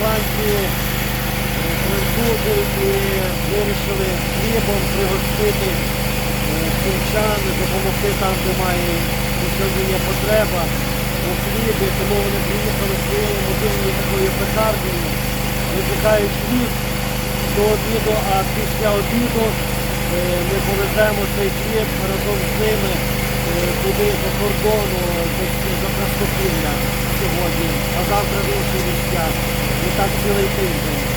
банки е, придумали і вирішили хлібом пригостити е, кінчан, допомогти там, де має сьогодні є потреба у хлібі, тому вони приїхали своєю мобільною такою пекарнею, випікають хліб до обіду, а після обіду е, ми повеземо цей хліб разом з ними туди до кордону місця. І так цілий тиждень.